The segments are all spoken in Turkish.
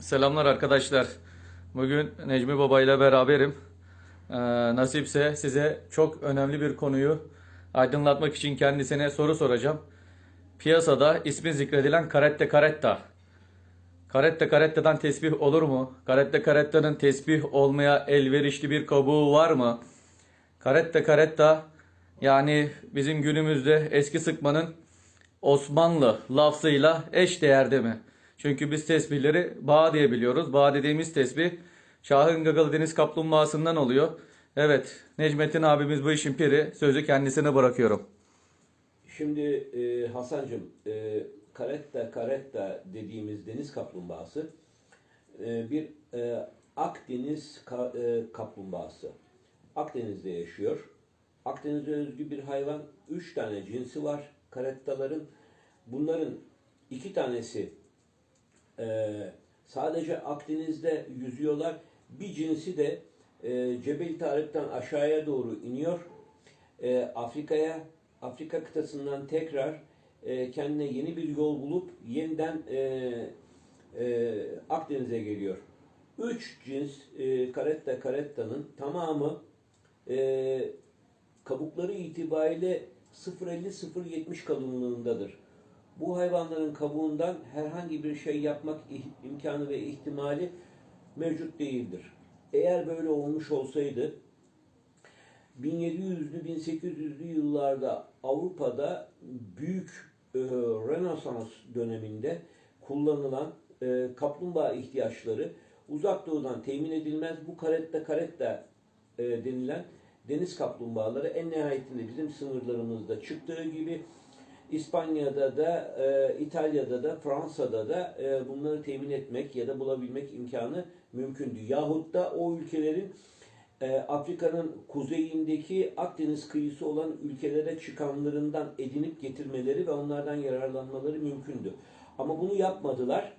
Selamlar arkadaşlar. Bugün Necmi Baba ile beraberim. Ee, nasipse size çok önemli bir konuyu aydınlatmak için kendisine soru soracağım. Piyasada ismi zikredilen Caretta Caretta. Caretta Caretta'dan tesbih olur mu? Caretta Caretta'nın tesbih olmaya elverişli bir kabuğu var mı? Caretta Caretta yani bizim günümüzde eski sıkmanın Osmanlı lafzıyla eş değerde mi? Çünkü biz tesbihleri bağ diye biliyoruz. Bağ dediğimiz tesbih Şahın Gagalı Deniz Kaplumbağası'ndan oluyor. Evet, Necmettin abimiz bu işin piri. Sözü kendisine bırakıyorum. Şimdi e, Hasan'cığım, e, karetta karetta dediğimiz deniz kaplumbağası e, bir e, Akdeniz ka- e, kaplumbağası. Akdeniz'de yaşıyor. Akdeniz'e özgü bir hayvan. Üç tane cinsi var karettaların. Bunların iki tanesi e, sadece Akdeniz'de yüzüyorlar. Bir cinsi de e, Cebel Tarık'tan aşağıya doğru iniyor. E, Afrika'ya, Afrika kıtasından tekrar e, kendine yeni bir yol bulup yeniden e, e, Akdeniz'e geliyor. Üç cins e, karetta karetta'nın tamamı e, kabukları itibariyle 0.50-0.70 kalınlığındadır. Bu hayvanların kabuğundan herhangi bir şey yapmak imkanı ve ihtimali mevcut değildir. Eğer böyle olmuş olsaydı 1700'lü 1800'lü yıllarda Avrupa'da büyük e, Rönesans döneminde kullanılan e, kaplumbağa ihtiyaçları uzak doğudan temin edilmez. Bu karetta karetta e, denilen deniz kaplumbağaları en nihayetinde bizim sınırlarımızda çıktığı gibi İspanya'da da, e, İtalya'da da, Fransa'da da e, bunları temin etmek ya da bulabilmek imkanı mümkündü. Yahut da o ülkelerin e, Afrika'nın kuzeyindeki Akdeniz kıyısı olan ülkelere çıkanlarından edinip getirmeleri ve onlardan yararlanmaları mümkündü. Ama bunu yapmadılar.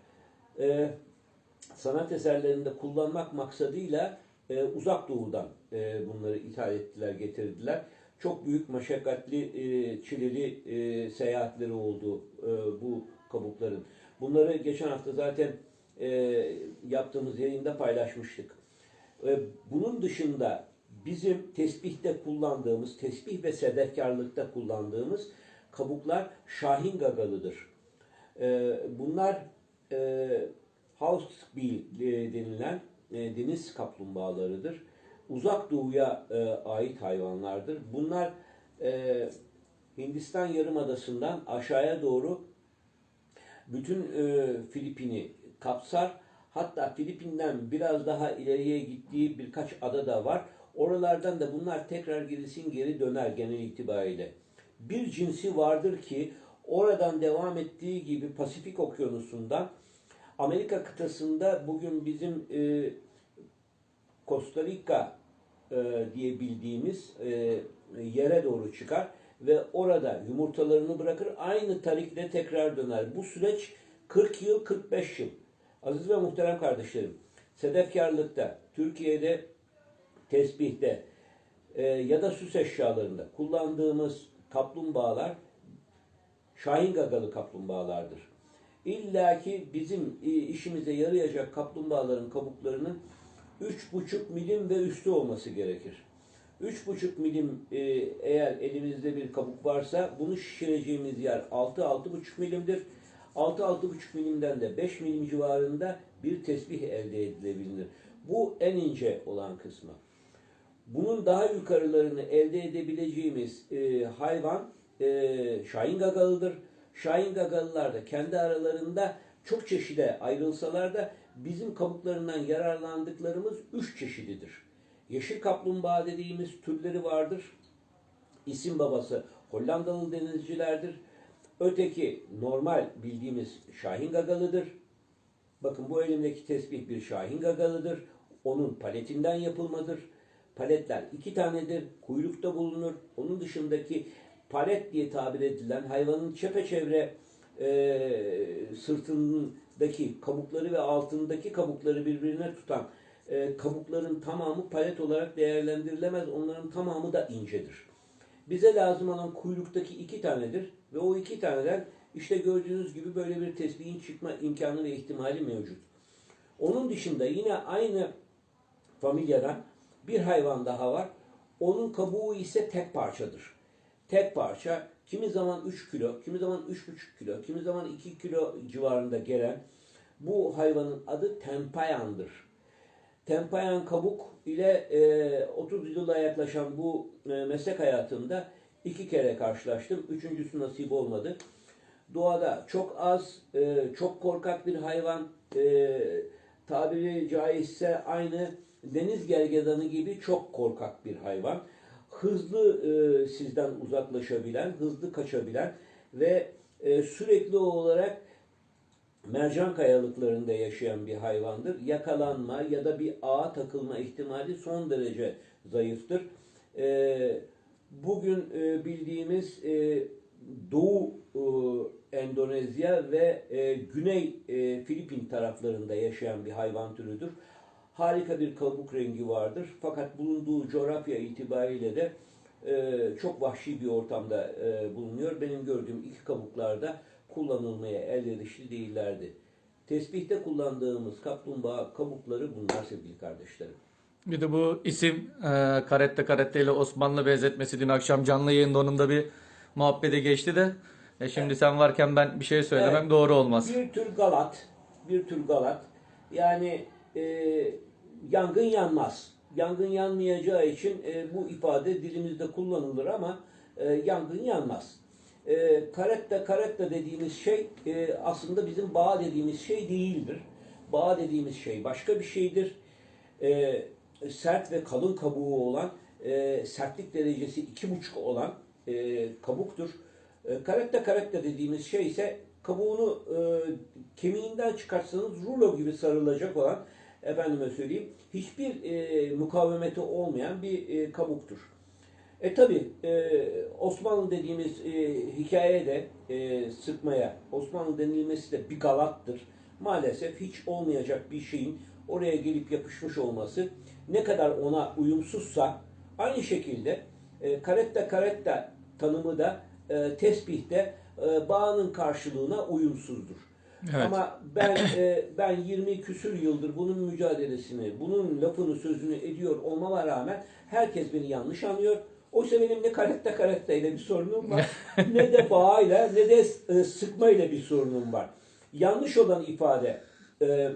E, sanat eserlerinde kullanmak maksadıyla e, uzak doğudan e, bunları ithal ettiler, getirdiler. Çok büyük meşakkatli, e, çileli e, seyahatleri oldu e, bu kabukların. Bunları geçen hafta zaten e, yaptığımız yayında paylaşmıştık. Bunun dışında bizim tesbihte kullandığımız, tesbih ve sedefkarlıkta kullandığımız kabuklar şahin gagalıdır. Bunlar e, Housebill e, denilen deniz kaplumbağalarıdır. Uzak doğuya e, ait hayvanlardır. Bunlar e, Hindistan yarımadasından aşağıya doğru bütün e, Filipin'i kapsar. Hatta Filipin'den biraz daha ileriye gittiği birkaç ada da var. Oralardan da bunlar tekrar gerisin geri döner genel itibariyle. Bir cinsi vardır ki oradan devam ettiği gibi Pasifik Okyanusu'ndan Amerika kıtasında bugün bizim e, Costa Rica e, diye bildiğimiz e, yere doğru çıkar ve orada yumurtalarını bırakır. Aynı tarikle tekrar döner. Bu süreç 40 yıl, 45 yıl. Aziz ve muhterem kardeşlerim, sedefkarlıkta, Türkiye'de tesbihte e, ya da süs eşyalarında kullandığımız kaplumbağalar Şahin gagalı kaplumbağalardır. İlla ki bizim e, işimize yarayacak kaplumbağaların kabuklarının 3,5 milim ve üstü olması gerekir. 3,5 milim e, eğer elimizde bir kabuk varsa bunu şişireceğimiz yer 6-6,5 milimdir. 6-6,5 milimden de 5 milim civarında bir tesbih elde edilebilir. Bu en ince olan kısmı. Bunun daha yukarılarını elde edebileceğimiz e, hayvan e, Şahin Gagalı'dır. Şahin Gagalılar da kendi aralarında çok çeşide ayrılsalar da bizim kabuklarından yararlandıklarımız üç çeşididir. Yeşil kaplumbağa dediğimiz türleri vardır. İsim babası Hollandalı denizcilerdir. Öteki normal bildiğimiz Şahin Gagalı'dır. Bakın bu elimdeki tesbih bir Şahin Gagalı'dır. Onun paletinden yapılmadır. Paletler iki tanedir. Kuyrukta bulunur. Onun dışındaki palet diye tabir edilen hayvanın çepeçevre e, sırtındaki kabukları ve altındaki kabukları birbirine tutan e, kabukların tamamı palet olarak değerlendirilemez. Onların tamamı da incedir. Bize lazım olan kuyruktaki iki tanedir ve o iki taneden işte gördüğünüz gibi böyle bir tesbihin çıkma imkanı ve ihtimali mevcut. Onun dışında yine aynı familyadan bir hayvan daha var. Onun kabuğu ise tek parçadır. Tek parça kimi zaman 3 kilo, kimi zaman 3,5 kilo, kimi zaman 2 kilo civarında gelen bu hayvanın adı tempayandır. Tempayan kabuk ile e, 30 yıla yaklaşan bu e, meslek hayatımda iki kere karşılaştım. Üçüncüsü nasip olmadı. Doğada çok az, e, çok korkak bir hayvan, e, tabiri caizse aynı deniz gergedanı gibi çok korkak bir hayvan. Hızlı e, sizden uzaklaşabilen, hızlı kaçabilen ve e, sürekli olarak mercan kayalıklarında yaşayan bir hayvandır. Yakalanma ya da bir ağa takılma ihtimali son derece zayıftır. Ee, bugün e, bildiğimiz e, Doğu e, Endonezya ve e, Güney e, Filipin taraflarında yaşayan bir hayvan türüdür. Harika bir kabuk rengi vardır. Fakat bulunduğu coğrafya itibariyle de e, çok vahşi bir ortamda e, bulunuyor. Benim gördüğüm iki kabuklarda kullanılmaya elverişli değillerdi. Tesbihte kullandığımız kaplumbağa kabukları bunlar sevgili kardeşlerim. Bir de bu isim e, Karette Karette ile Osmanlı benzetmesi dün akşam canlı yayında onun da bir muhabbete geçti de e şimdi sen varken ben bir şey söylemem Evet. doğru olmaz. Bir tür galat, bir tür galat. Yani e, yangın yanmaz. Yangın yanmayacağı için e, bu ifade dilimizde kullanılır ama e, yangın yanmaz. E, karetta karetta dediğimiz şey e, aslında bizim bağ dediğimiz şey değildir. Bağ dediğimiz şey başka bir şeydir. E, sert ve kalın kabuğu olan, e, sertlik derecesi iki buçuk olan e, kabuktur. E, karetta karetta dediğimiz şey ise kabuğunu e, kemiğinden çıkartsanız rulo gibi sarılacak olan efendime söyleyeyim hiçbir e, mukavemeti olmayan bir e, kabuktur. E tabi Osmanlı dediğimiz e, hikayede e, sıkmaya Osmanlı denilmesi de bir galattır. Maalesef hiç olmayacak bir şeyin oraya gelip yapışmış olması ne kadar ona uyumsuzsa aynı şekilde e, karetta karetta tanımı da e, tesbihte e, bağının karşılığına uyumsuzdur. Evet. Ama ben e, ben 20 küsür yıldır bunun mücadelesini, bunun lafını sözünü ediyor olmama rağmen herkes beni yanlış anlıyor. Oysa benim ne karette karette ile bir sorunum var, ne de bağıyla, ne de e, sıkma ile bir sorunum var. Yanlış olan ifade e,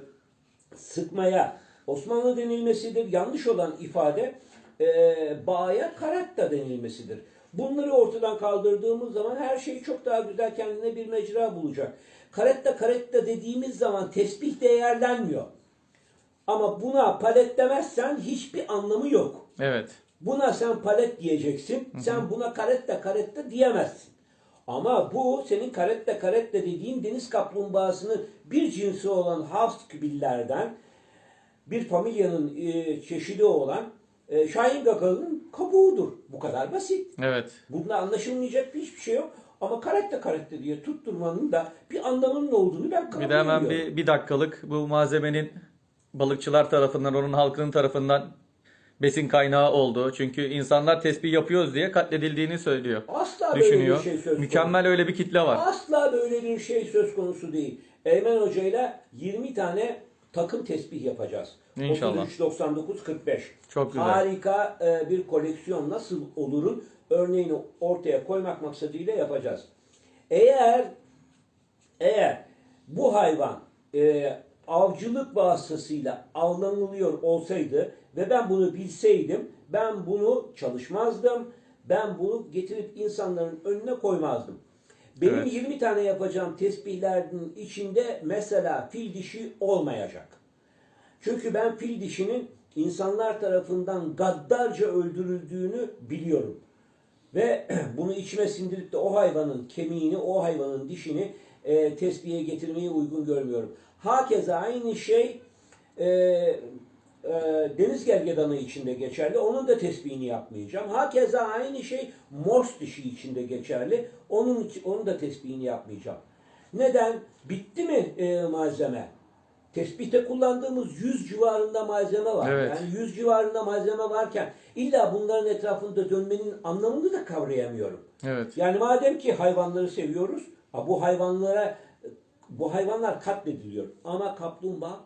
sıkmaya Osmanlı denilmesidir. Yanlış olan ifade e, bağya karetta denilmesidir. Bunları ortadan kaldırdığımız zaman her şey çok daha güzel kendine bir mecra bulacak. Karetta karetta dediğimiz zaman tesbih değerlenmiyor. Ama buna palet demezsen hiçbir anlamı yok. Evet. Buna sen palet diyeceksin. Sen buna karetta karetta diyemezsin. Ama bu senin karetta karetta dediğin deniz kaplumbağasının bir cinsi olan Havskübillerden bir familyanın e, çeşidi olan e, Şahin Gagalı'nın kabuğudur. Bu kadar basit. Evet. Bunda anlaşılmayacak hiçbir şey yok. Ama karette karette diye tutturmanın da bir anlamının olduğunu ben kabul Bir de hemen ediyorum. bir, bir dakikalık bu malzemenin balıkçılar tarafından, onun halkının tarafından besin kaynağı oldu. Çünkü insanlar tesbih yapıyoruz diye katledildiğini söylüyor. Asla böyle Düşünüyor. bir şey söz konusu. Mükemmel öyle bir kitle var. Asla böyle bir şey söz konusu değil. Eymen Hoca ile 20 tane takım tesbih yapacağız. İnşallah. 33, 99, 45. Çok güzel. Harika e, bir koleksiyon nasıl olurun örneğini ortaya koymak maksadıyla yapacağız. Eğer eğer bu hayvan e, avcılık vasıtasıyla avlanılıyor olsaydı ve ben bunu bilseydim ben bunu çalışmazdım. Ben bunu getirip insanların önüne koymazdım. Benim Evet. 20 tane yapacağım tesbihlerin içinde mesela fil dişi olmayacak. Çünkü ben fil dişinin insanlar tarafından gaddarca öldürüldüğünü biliyorum. Ve bunu içime sindirip de o hayvanın kemiğini, o hayvanın dişini e, tesbihe getirmeyi uygun görmüyorum. Hakeza aynı şey e, e, deniz gergedanı içinde geçerli. Onun da tesbihini yapmayacağım. Hakeza aynı şey mors dişi içinde geçerli. Onun onun da tesbihini yapmayacağım. Neden? Bitti mi e, malzeme? Tespihte kullandığımız 100 civarında malzeme var. Evet. Yani 100 civarında malzeme varken illa bunların etrafında dönmenin anlamını da kavrayamıyorum. Evet. Yani madem ki hayvanları seviyoruz, bu hayvanlara bu hayvanlar katlediliyor ama kaplumbağa